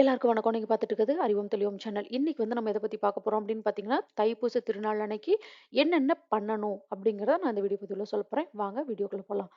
எல்லாருக்கும் வணக்கம். நீங்கள் பார்த்துட்டு இருக்கிறது அறிவோம் தெளிவோம் சேனல். இன்னைக்கு வந்து நம்ம இதை பற்றி பார்க்க போகிறோம் அப்படின்னு பார்த்தீங்கன்னா, தைப்பூச திருநாள் அன்னைக்கு என்னென்ன பண்ணணும் அப்படிங்கிறத நான் இந்த வீடியோ பதிவில் சொல்ல போகிறேன் வாங்க வீடியோக்குள்ளே போகலாம்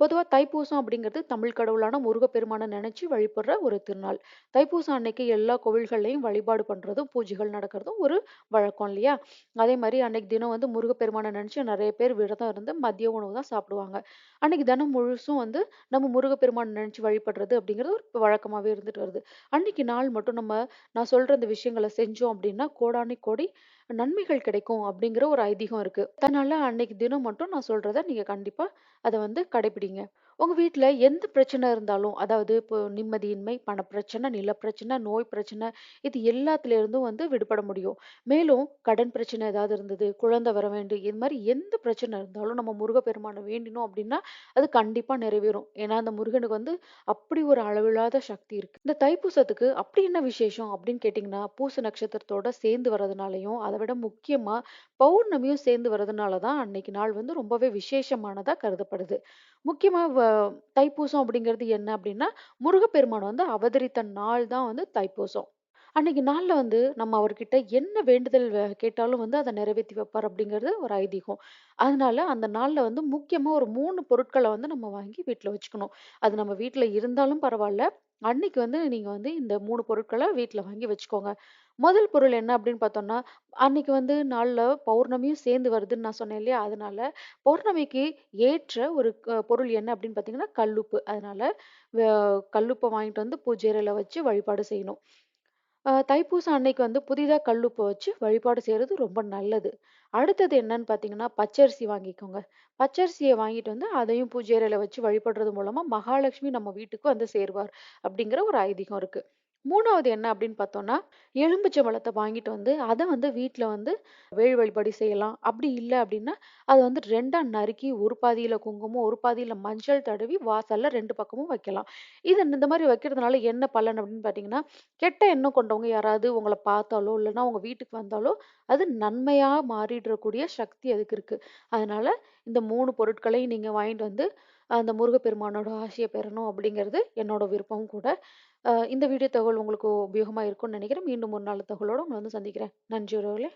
பொதுவா தைப்பூசம் அப்படிங்கிறது தமிழ் கடவுளான முருகப்பெருமானை நினைச்சு வழிபடுற ஒரு திருநாள். தைப்பூசம் அன்னைக்கு எல்லா கோவில்கள்லையும் வழிபாடு பண்றதும், பூஜைகள் நடக்கிறதும் ஒரு வழக்கம் இல்லையா? அதே மாதிரி அன்னைக்கு தினம் வந்து முருகப்பெருமானை நினைச்சு நிறைய பேர் விரதம் இருந்து மதிய உணவு தான் சாப்பிடுவாங்க. அன்னைக்கு தினம் முழுசும் வந்து நம்ம முருகப்பெருமானை நினைச்சு வழிபடுறது அப்படிங்கிறது ஒரு வழக்கமாவே இருந்துட்டு வருது. அன்னைக்கு நாள் மட்டும் நம்ம நான் சொல்ற இந்த விஷயங்கள செஞ்சோம் அப்படின்னா, கோடானி கோடி நன்மைகள் கிடைக்கும் அப்படிங்கிற ஒரு ஐதீகம் இருக்கு. அதனால அன்னைக்கு தினம் மட்டும் நான் சொல்றத நீங்க கண்டிப்பா அதை வந்து கடைபிடிங்க. உங்க வீட்ல எந்த பிரச்சனை இருந்தாலும், அதாவது இப்போ நிம்மதியின்மை, பணப்பிரச்சனை, நிலப்பிரச்சனை, நோய் பிரச்சனை இது எல்லாத்துல இருந்தும் வந்து விடுபட முடியும். மேலும் கடன் பிரச்சனை ஏதாவது இருந்தது, குழந்தை வர வேண்டும் இது மாதிரி எந்த பிரச்சனை இருந்தாலும் நம்ம முருகப்பெருமானை வேண்டினோம் அப்படின்னா, அது கண்டிப்பா நிறைவேறும். ஏன்னா அந்த முருகனுக்கு வந்து அப்படி ஒரு அளவில்லாத சக்தி இருக்கு. இந்த தைப்பூசத்துக்கு அப்படி என்ன விசேஷம் அப்படின்னு கேட்டிங்கன்னா, பூச நட்சத்திரத்தோட சேர்ந்து வர்றதுனாலயும், அதை விட முக்கியமா பௌர்ணமியும் சேர்ந்து வர்றதுனால தான் அன்னைக்கு நாள் வந்து ரொம்பவே விசேஷமானதா கருதப்படுது. முக்கியமா வ தைப்பூசம் அப்படிங்கிறது என்ன அப்படின்னா, முருகப்பெருமான் வந்து அவதரித்த நாள் தான் வந்து தைப்பூசம். அன்னைக்கு நாள்ல வந்து நம்ம அவர்கிட்ட என்ன வேண்டுதல் கேட்டாலும் வந்து அதை நிறைவேத்தி வைப்பார் அப்படிங்கிறது ஒரு ஐதீகம். அதனால அந்த நாள்ல வந்து முக்கியமா ஒரு மூணு பொருட்களை வந்து நம்ம வாங்கி வீட்ல வச்சுக்கணும். அது நம்ம வீட்ல இருந்தாலும் பரவாயில்ல அன்னைக்கு வந்து நீங்க வந்து இந்த 3 பொருட்கள வீட்ல வாங்கி வச்சுக்கோங்க. முதல் பொருள் என்ன அப்படின்னு பார்த்தோம்னா, அன்னைக்கு வந்து நாள்ல பௌர்ணமியும் சேர்ந்து வருதுன்னு நான் சொன்னேன் இல்லையா? அதனால பௌர்ணமிக்கு ஏற்ற ஒரு க பொருள் என்ன அப்படின்னு பார்த்தீங்கன்னா, கல்லுப்பு. அதனால வ கல்லுப்ப வாங்கிட்டு வந்து பூஜை அறையில வச்சு வழிபாடு செய்யணும். அ தைப்பூசம் அன்னைக்கு வந்து புதிதா கல்லுப்பு வச்சு வழிபாடு செய்யறது ரொம்ப நல்லது. அடுத்தது என்னன்னு பார்த்தீங்கன்னா, பச்சரிசி வாங்கிக்கோங்க. பச்சரிசிய வாங்கிட்டு வந்து அதையும் பூஜை அறையில வச்சு வழிபடுறது மூலமா மகாலட்சுமி நம்ம வீட்டுக்கு வந்து சேருவார். அப்படிங்கிற ஒரு ஐதீகம் இருக்கு. மூணாவது என்ன அப்படின்னு பார்த்தோம்னா, எலும்பிச்சம்பழத்த வாங்கிட்டு வந்து அதை வந்து வீட்டில் வந்து வேல் வழிபாடு செய்யலாம். அப்படி இல்லை அப்படின்னா, அதை வந்து ரெண்டாக நறுக்கி ஒரு பாதியில் குங்குமம், ஒரு பாதியில் மஞ்சள் தடவி வாசல்ல ரெண்டு பக்கமும் வைக்கலாம். இது இந்த மாதிரி வைக்கிறதுனால என்ன பலன் அப்படின்னு பார்த்தீங்கன்னா, கெட்ட எண்ணம் கொண்டவங்க யாராவது உங்களை பார்த்தாலோ, இல்லைன்னா உங்கள் வீட்டுக்கு வந்தாலோ, அது நன்மையாக மாறிடக்கூடிய சக்தி அதுக்கு இருக்கு. அதனால இந்த மூணு பொருட்களையும் நீங்கள் வாங்கிட்டு வந்து, அந்த முருகப்பெருமானோட ஆசையை பெறணும் அப்படிங்கிறது என்னோட விருப்பமும் கூட. இந்த வீடியோ தகவல் உங்களுக்கு உபயோகமாக இருக்கும்னு நினைக்கிறேன். மீண்டும் ஒரு நாள் தகவலோடு உங்களை வந்து சந்திக்கிறேன். நன்றி உறவுகளே!